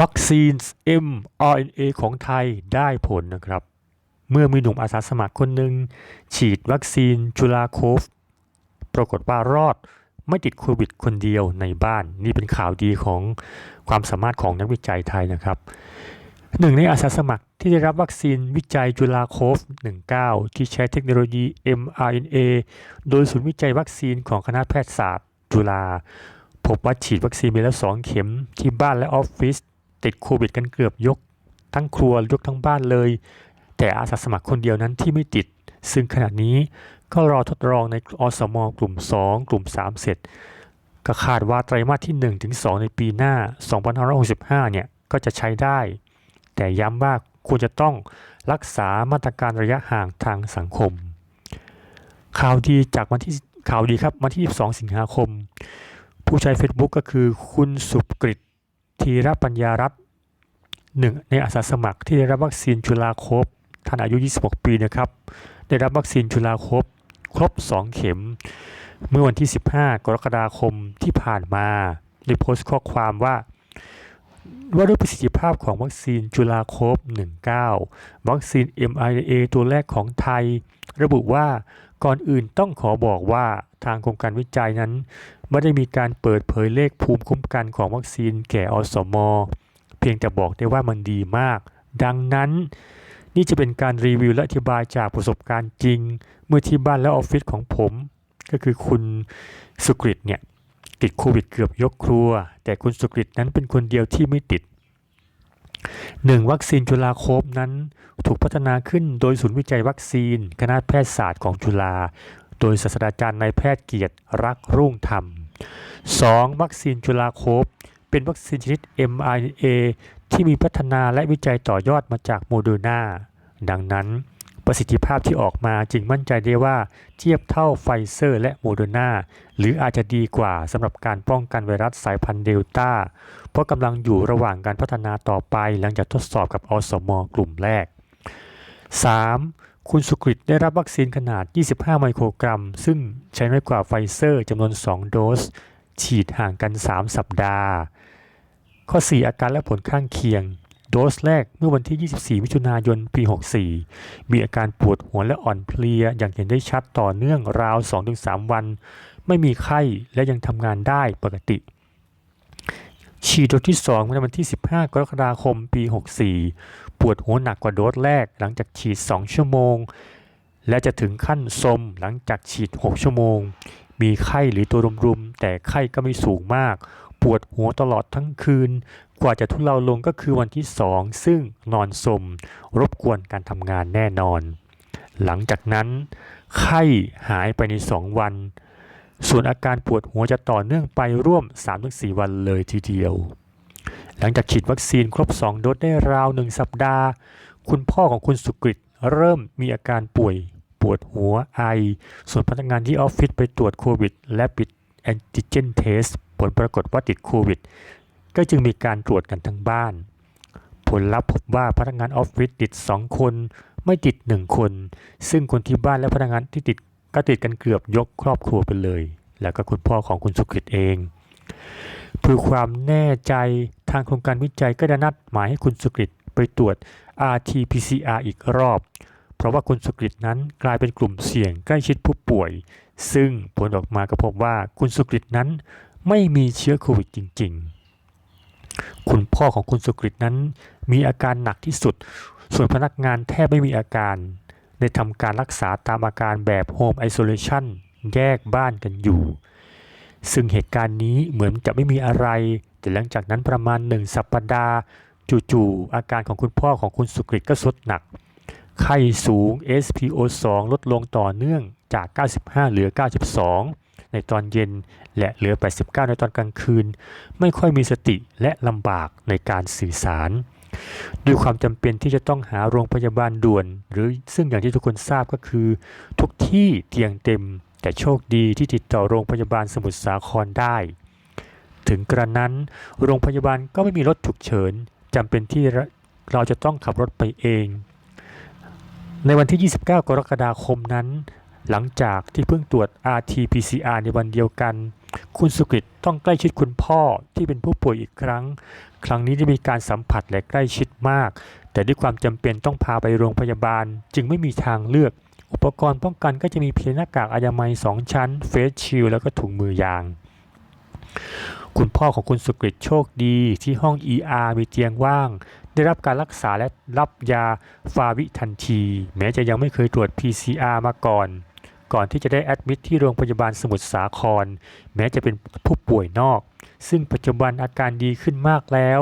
วัคซีน mRNA ของไทยได้ผลนะครับ เมื่อมีหนุ่มอาสาสมัครคนหนึ่งฉีดวัคซีนจุลาโคฟ ปรากฏว่ารอดไม่ติดโควิดคนเดียวในบ้าน นี่เป็นข่าวดีของความสามารถของนักวิจัยไทยนะครับหนึ่งในอาสาสมัครที่ได้รับวัคซีนวิจัยจุลาโคฟ 19 ที่ใช้เทคโนโลยี mRNA โดยศูนย์วิจัยวัคซีนของคณะแพทยศาสตร์ จุฬาพบว่าฉีดวัคซีนไปแล้ว 2 เข็มที่บ้านและออฟฟิศ ติดโควิดกันเกือบยก ทั้งครัวยกทั้งบ้านเลย แต่อาสาสมัครคนเดียวนั้นที่ไม่ติด ซึ่งขณะนี้ก็รอทดลองในอสมกลุ่ม 2 กลุ่ม 3 เสร็จ ก็คาดว่าไตรมาสที่1ถึง2ในปีหน้า 2565 เนี่ย ก็จะใช้ได้ แต่ย้ำว่าควรจะต้องรักษามาตรการระยะห่างทางสังคม ข่าวดีจากวันที่ข่าวดีครับวันที่22สิงหาคม ผู้ใช้ Facebook ก็คือคุณสุกฤต ธีรปัญญารัตน์หนึ่งในอาสาสมัครที่ได้รับวัคซีนจุฬาโคบท่านอายุ 26 ปีนะครับ ได้รับวัคซีนจุฬาโคบครบ 2 เข็ม เมื่อวันที่ 15 กรกฎาคมที่ผ่านมาได้โพสต์ข้อความว่าว่าด้วยประสิทธิภาพของวัคซีนจุฬาโคบ19 วัคซีน mRNA ตัวแรกของไทย ระบุว่าก่อนอื่นต้องขอบอกว่า ทางโครงการวิจัยนั้น ไม่ได้มีการเปิดเผยเลขภูมิคุ้มกันของวัคซีนแก่อสมเพียงแต่บอกได้ว่ามันดีมาก ดังนั้น นี่จะเป็นการรีวิวและอธิบายจากประสบการณ์จริง เมื่อที่บ้านและออฟฟิศของผม ก็คือคุณสุกฤตเนี่ยติดโควิดเกือบยกครัว แต่คุณสุกฤตนั้นเป็นคนเดียวที่ไม่ติดหนึ่งวัคซีนจุฬาโคบนั้นถูกพัฒนาขึ้นโดยศูนย์วิจัยวัคซีน คณะแพทยศาสตร์ของจุฬา โดยศาสตราจารย์นายแพทย์เกียรติรักรุ่งธรรม 2. วัคซีนจุฬาโคบเป็นวัคซีนชนิด mRNA ที่มีพัฒนาและวิจัยต่อยอดมาจากโมเดอร์นาดังนั้นประสิทธิภาพที่ออกมาจึงมั่นใจได้ว่าเทียบเท่าไฟเซอร์และโมเดอร์นาหรืออาจจะดีกว่าสำหรับการป้องกันไวรัสสายพันธุ์เดลต้า เพราะกำลังอยู่ระหว่างการพัฒนาต่อไปหลังจากทดสอบกับอสม กลุ่มแรก 3. คุณสุกฤตได้รับวัคซีนขนาด 25 ไมโครกรัม ซึ่งใช้น้อยกว่าไฟเซอร์จำนวน 2 โดส ฉีดห่างกัน 3 สัปดาห์ ข้อ 4 อาการและผลข้างเคียง โดสแรกเมื่อวันที่ 24 มิถุนายน ปี 64 มีอาการปวดหัวและอ่อนเพลีย อย่างเห็นได้ชัดต่อเนื่องราว 2-3 วัน ไม่มีไข้และยังทำงานได้ปกติ ฉีดโดสที่2ในวันที่ 15 กรกฎาคม ปี 64 ปวดหัวหนักกว่าโดสแรก หลังจากฉีด 2 ชั่วโมง และจะถึงขั้นสมหลังจากฉีด 6 ชั่วโมง มีไข้หรือตัวรุมๆแต่ไข้ก็ไม่สูงมาก ปวดหัวตลอดทั้งคืน กว่าจะทุเลาลงก็คือวันที่ 2 ซึ่งนอนสมรบกวนการทำงานแน่นอน หลังจากนั้น ไข้หายไปใน 2 วัน ส่วนอาการปวดหัวจะต่อเนื่องไปร่วม 3-4 วันเลยทีเดียว หลังจากฉีดวัคซีนครบ 2 โดสได้ราว1สัปดาห์ คุณพ่อของคุณสุกฤตเริ่มมีอาการป่วยปวดหัวไอ ส่วนพนักงานที่ออฟฟิศไปตรวจโควิด และปิดแอนติเจนเทสผลปรากฏว่าติดโควิด ก็จึงมีการตรวจกันทั้งบ้าน ผลลัพธ์พบว่าพนักงานออฟฟิศติด 2 คน ไม่ติด 1 คน ซึ่งคนที่บ้านและพนักงานที่ติดก็ติดกันเกือบยกครอบครัวไปเลย แล้วก็คุณพ่อของคุณสุขิตเองเพื่อความแน่ใจทางโครงการวิจัยก็ได้นัดหมายให้คุณสุกฤตไปตรวจ RT-PCR อีกรอบ เพราะว่าคุณสุกฤตนั้นกลายเป็นกลุ่มเสี่ยงใกล้ชิดผู้ป่วย ซึ่งผลออกมาก็พบว่าคุณสุกฤตนั้นไม่มีเชื้อโควิดจริง ๆ คุณพ่อของคุณสุกฤตนั้น มีอาการหนักที่สุด ส่วนพนักงานแทบไม่มีอาการ ได้ทำการรักษาตามอาการแบบโฮมไอโซเลชันแยกบ้านกันอยู่ ซึ่งเหตุการณ์นี้เหมือนจะไม่มีอะไร แต่หลังจากนั้นประมาณหนึ่งสัปดาห์ จู่ๆอาการของคุณพ่อของคุณสุกฤตก็สุดหนัก ไข้สูง SPO2 ลดลงต่อเนื่องจาก 95 เหลือ 92 ในตอนเย็นและเหลือ 89 ในตอนกลางคืน ไม่ค่อยมีสติและลำบากในการสื่อสารด้วยความจำเป็นที่จะต้องหาโรงพยาบาลด่วน หรือซึ่งอย่างที่ทุกคนทราบก็คือ ทุกที่เตียงเต็ม แต่โชคดีที่ติดต่อโรงพยาบาลสมุทรสาครได้ ถึงกระนั้นโรงพยาบาลก็ไม่มีรถฉุกเฉินจำเป็นที่เราจะต้องขับรถไปเอง ในวันที่ 29 กรกฎาคมนั้น หลังจากที่เพิ่งตรวจ RT-PCR ในวันเดียวกัน คุณสุกฤตต้องใกล้ชิดคุณพ่อที่เป็นผู้ป่วยอีกครั้ง ครั้งนี้ได้มีการสัมผัสและใกล้ชิดมาก แต่ด้วยความจำเป็นต้องพาไปโรงพยาบาลจึงไม่มีทางเลือก อุปกรณ์ป้องกันก็จะมีเพียงหน้ากากอนามัย 2 ชั้น เฟสชิลแล้วก็ถุงมือยาง คุณพ่อของคุณสุกฤตโชคดีที่ห้อง ER มีเตียงว่าง ได้รับการรักษาและรับยาฟาวิทันที แม้จะยังไม่เคยตรวจ PCR มาก่อน ก่อนที่จะได้แอดมิทที่โรงพยาบาลสมุทรสาคร แม้จะเป็นผู้ป่วยนอก ซึ่งปัจจุบันอาการดีขึ้นมากแล้ว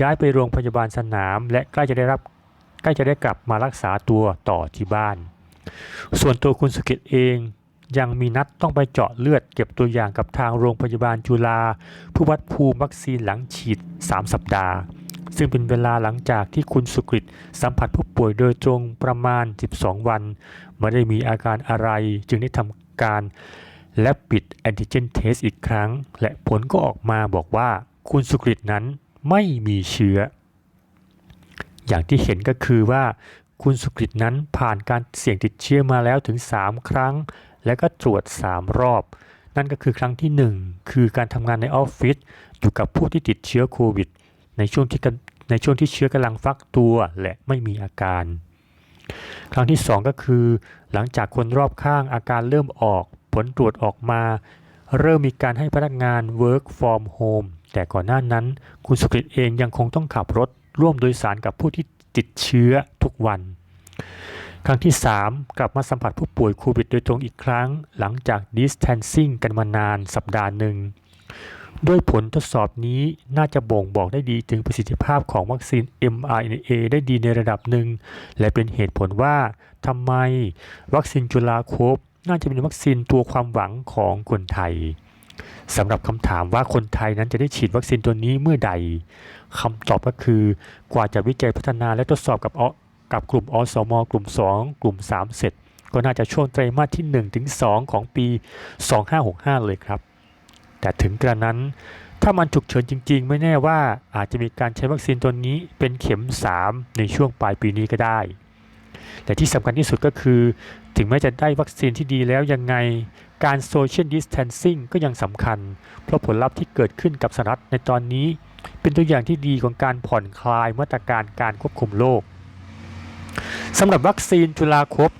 ย้ายไปโรงพยาบาลสนาม และใกล้จะได้รับใกล้จะได้กลับมารักษาตัวต่อที่บ้าน ส่วนตัวคุณสุกิตเองยังมีนัดต้องไปเจาะเลือดเก็บตัวอย่างกับทางโรงพยาบาลจุฬาผู้วัดภูมิวัคซีนหลังฉีด 3 สัปดาห์ ซึ่งเป็นเวลาหลังจากที่คุณสุกฤตสัมผัสผู้ป่วยโดยตรงประมาณ 12 วัน ไม่ได้มีอาการอะไรจึงได้ทำการ และปิดแอนติเจนเทสอีกครั้ง และผลก็ออกมาบอกว่าคุณสุกฤตนั้นไม่มีเชื้อ อย่างที่เห็นก็คือว่า คุณสุกฤตนั้นผ่านการเสี่ยงติดเชื้อมาแล้วถึง 3 ครั้ง และก็ตรวจ 3 รอบ นั่นก็คือครั้งที่ 1 คือการทำงานในออฟฟิศอยู่กับผู้ที่ติดเชื้อโควิด ในช่วงที่ในช่วงที่เชื้อกำลังฟักตัวและไม่มีอาการ ครั้งที่ 2 ก็คือ หลังจากคนรอบข้างอาการเริ่มออก ผลตรวจออกมา เริ่มมีการให้พนักงาน work from home แต่ก่อนหน้านั้น คุณสุกฤตเองยังคงต้องขับรถร่วมโดยสารกับผู้ที่ ติดเชื้อทุกวัน ครั้งที่ 3 กลับมาสัมผัสผู้ป่วยโควิดโดยตรงอีกครั้ง หลังจาก distancing กันมานานสัปดาห์หนึ่งด้วยผลทดสอบนี้น่าจะบ่งบอกได้ดีถึงประสิทธิภาพของวัคซีน mRNA ได้ดีในระดับหนึ่ง และเป็นเหตุผลว่าทำไมวัคซีนจุลาโคฟน่าจะเป็นวัคซีนตัวความหวังของคนไทย สำหรับคำถามว่าคนไทยนั้นจะได้ฉีดวัคซีนตัวนี้เมื่อใดคำตอบก็คือกว่าจะวิจัยพัฒนาและทดสอบกับกับกลุ่มอสม กลุ่ม 2 กลุ่ม 3 เสร็จ ก็น่าจะช่วงไตรมาสที่1ถึง2ของปี 2565 เลยครับ แต่ถึงกระนั้นถ้ามันฉุกเฉินจริง ๆ ไม่แน่ว่าอาจจะมีการใช้วัคซีนตัวนี้เป็นเข็ม 3 ในช่วงปลายปีนี้ก็ได้ แต่ที่สำคัญที่สุดก็คือ ถึงแม้จะได้วัคซีนที่ดีแล้วยังไง การโซเชียลดิส a ทนซิ่งก็ยังสำคัญ เพราะผลลัพธ์ที่เกิดขึ้นกับสหรัฐในตอนนี้ เป็นตัวอย่างที่ดีของการผ่อนคลายมาตรการการควบคุมโรคสำหรับวัคซีนจุลาโคฟ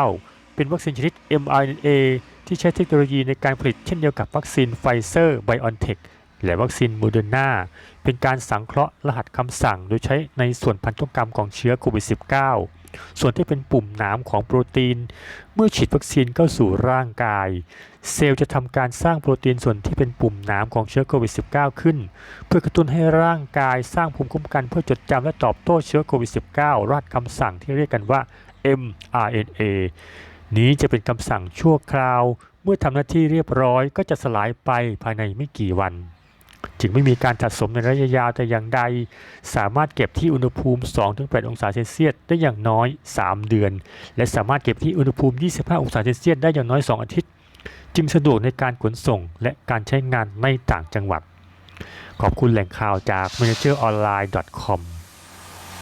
19 เป็นวัคซีนชนิด mRNA ที่ใช้เทคโนโลยีในการผลิตเช่นเดียวกับวัคซีนไฟเซอร์ไบออนเทคและวัคซีนโมเดอร์นาเป็นการสังเคราะห์รหัสคำสั่งโดยใช้ในส่วนพันธุกรรมของเชื้อโควิด -19 ส่วนที่เป็นปุ่มหนามของโปรตีน เมื่อฉีดวัคซีนเข้าสู่ร่างกาย เซลล์จะทำการสร้างโปรตีนส่วนที่เป็นปุ่มหนามของเชื้อโควิด -19 ขึ้น เพื่อกระตุ้นให้ร่างกายสร้างภูมิคุ้มกันเพื่อจดจำและตอบโต้เชื้อโควิด -19 รหัสคำสั่งที่เรียกกันว่า mRNA นี้จะเป็นคำสั่งชั่วคราว เมื่อทำหน้าที่เรียบร้อยก็จะสลายไปภายในไม่กี่วัน จึงไม่มีการสะสมในระยะยาวแต่อย่างใด สามารถเก็บที่อุณหภูมิ 2-8 องศาเซลเซียสได้อย่างน้อย 3 เดือน และสามารถเก็บที่อุณหภูมิ 25 องศาเซลเซียสได้อย่างน้อย 2 อาทิตย์ จึงสะดวกในการขนส่งและการใช้งานในต่างจังหวัดขอบคุณแหล่งข่าวจาก manageronline.com